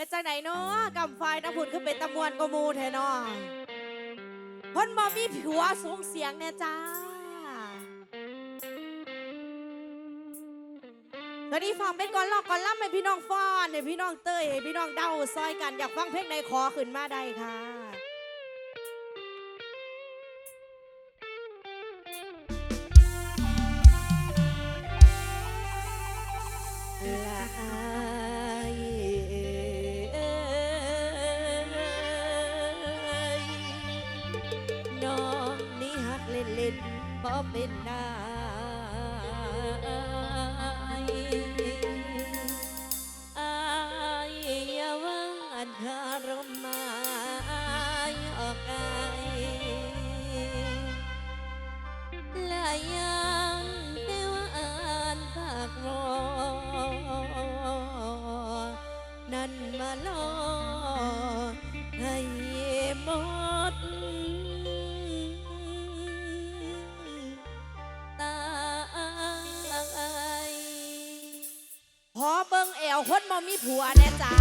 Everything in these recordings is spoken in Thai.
เป็นจังไหนเนาะกำไฟน้ำผุนคือเป็นตะมวนกมูเทนอคนบอมีผัวสูงเสียงแน่จ้าตอนนี้ฟังเป็นก่อนลอกก่อนล่ำให้พี่น้องฟ้อนให้พี่น้องเตยให้พี่น้องเดาซอยกันอยากฟังเพลงในคอขึ้นมาได้ค่ะ เป็นนา มีผัวแน่จ้า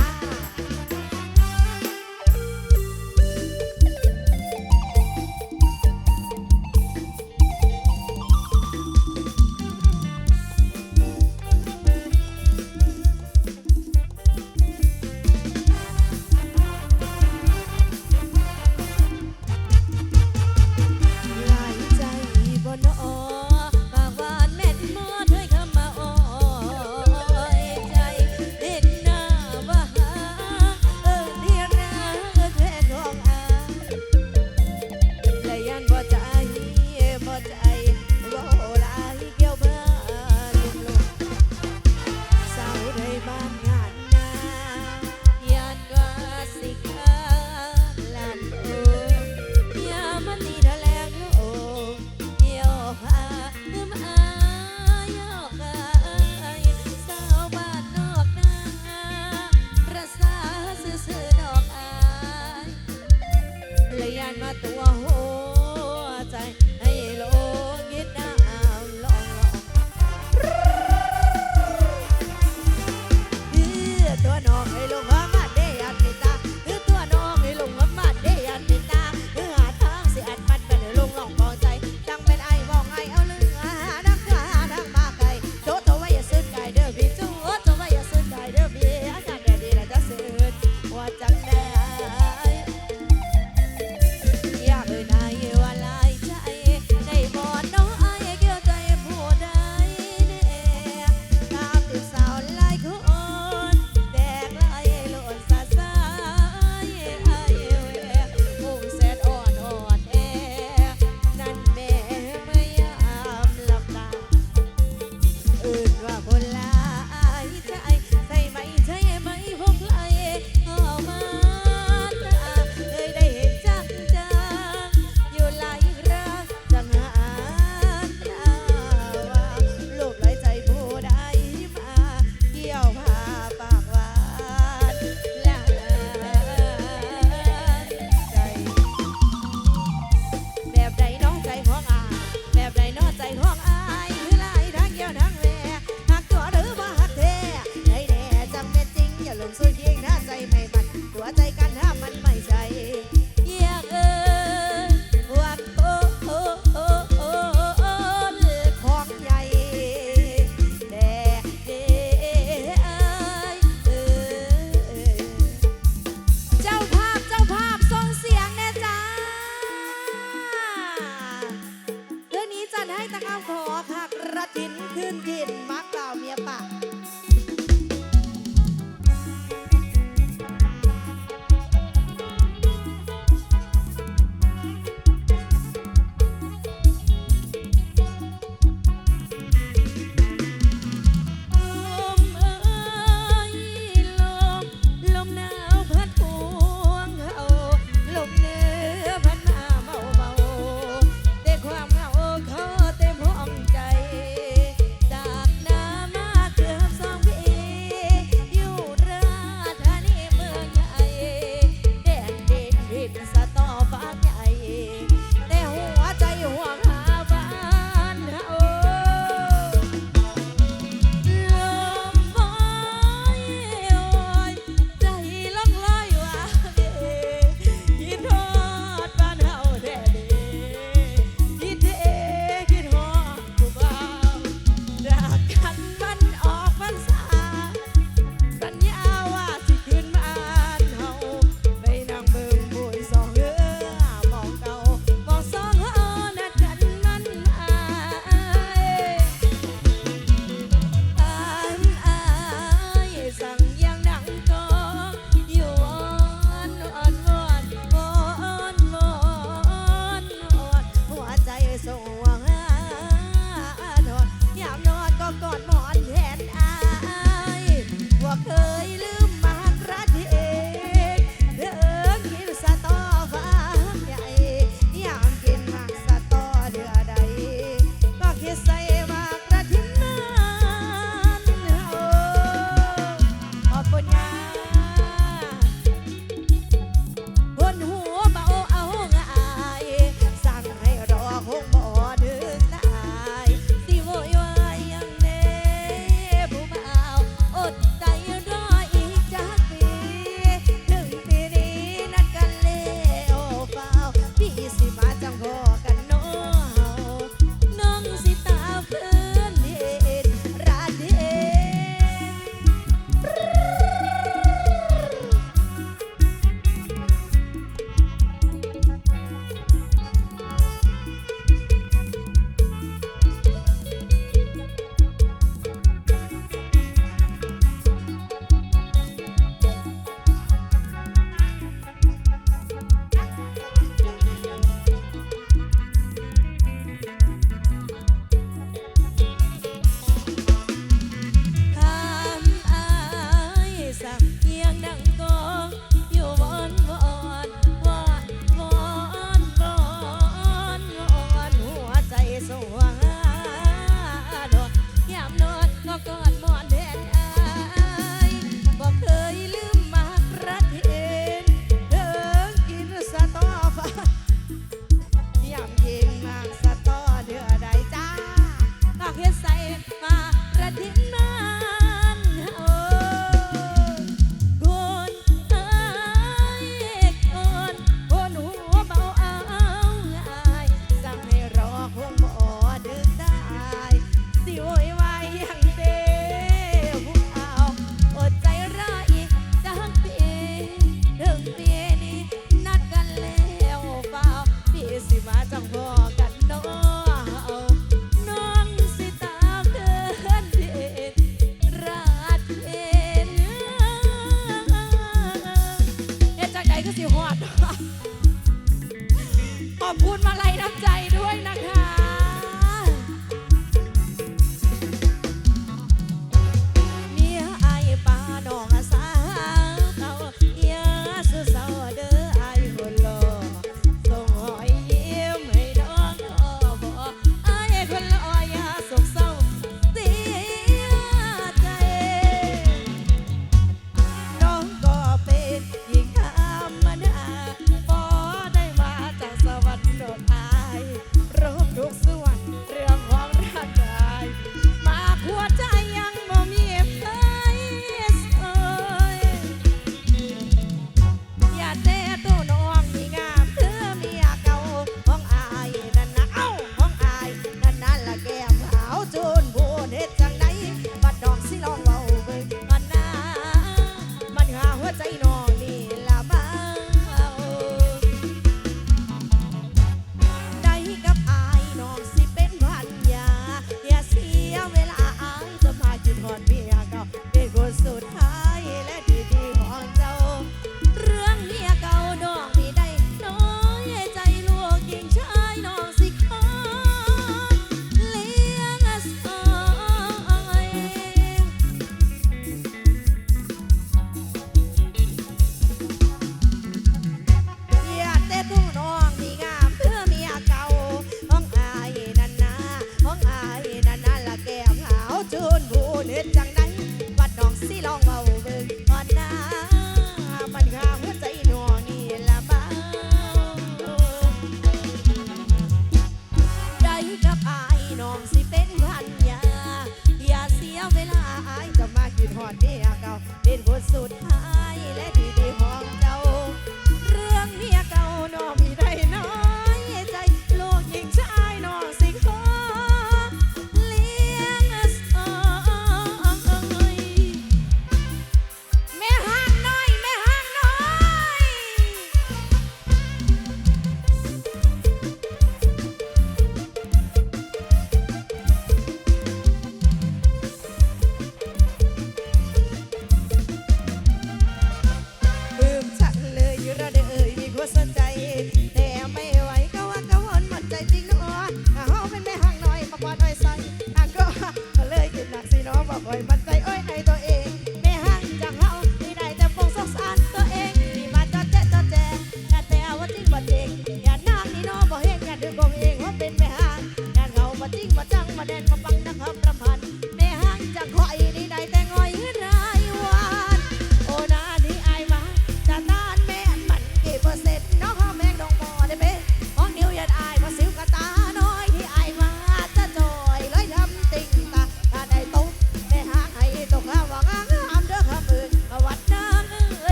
Yeah.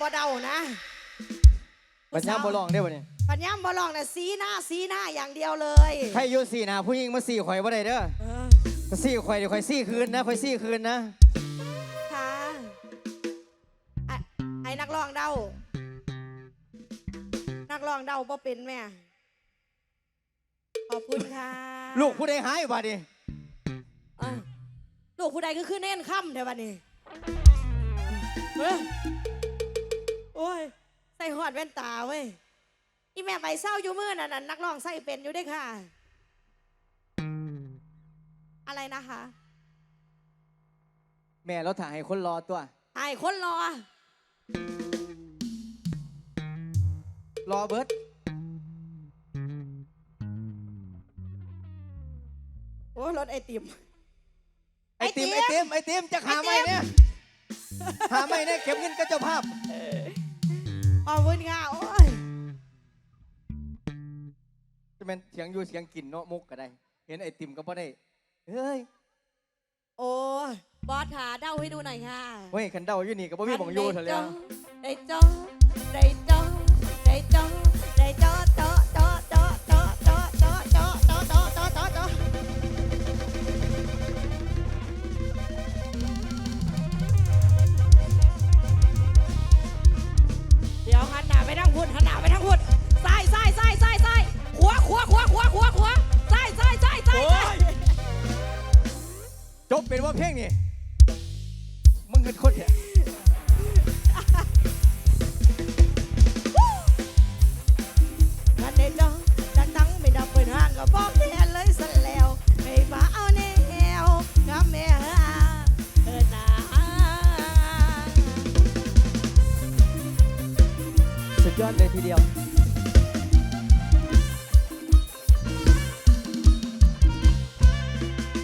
บ่เดานะปัญญามบ่ลองได้บ่เนี่ยปัญญามบ่ร้องน่ะสีหน้าสีหน้าอย่างเดียวเลยใครอยู่สี่หนาผู้หญิงมาสี่ข่อยบ่ได้เด้อเออถ้าสี่ข่อยเดี๋ยวข่อยสี่คืนนะข่อยสี่คืนนะค่ะไอ้ไอ้นักร้องเดานักร้องเดาบ่เป็นแม่ขอบคุณค่ะ ลูกผู้ใดหายบัดนี้อะลูกผู้ใดก็คือเน่นค่ำเดี๋ยวบัดนี้เฮ้ย โอ้ย ใส่หอดแว่นตาเว้ย อีแม่ไปเศร้าอยู่มือนั่นนะนักร้องใส่เป็นอยู่เด้วยค่ะ อะไรนะคะแม่เราถ่ายให้คนรอตัวไอ้คนรอ รอเบิร์ดโอ้ยรถไอติม ไอติมไอไอติติมมไอติมจะหาไม่เนี่ยหาไม่เนี่ยเก็บเงินกับเจ้าภาพ ขอบคุณค่ะโอ้ยจะเป็นเสียงอยู่เสียงกินเนาะมุกก็ได้ เห็นไอติมก็บ่ได้เฮ้ยโอ้ยบอสขาเดาให้ดูหน่อยค่ะเฮ้ยคันเดาอยู่นี่ก็บ่มีบ่งอยู่เถอะเลยได้จ้อได้จ้อได้จ้อไขวาขวาขวาขวาขวาขวาซ้ายซ้ายซ้ายซ้ายซ้ายจบเป็นว่าเพลงนี่มึงเป็นคนเนี่ยกันได้จ้อดังทั้งไม่ดับเปิดห้างก็บอกแทนเลยสันแล้วให้มาเอาแนวกับแม่หาเออนาสุดยอดเลยทีเดียว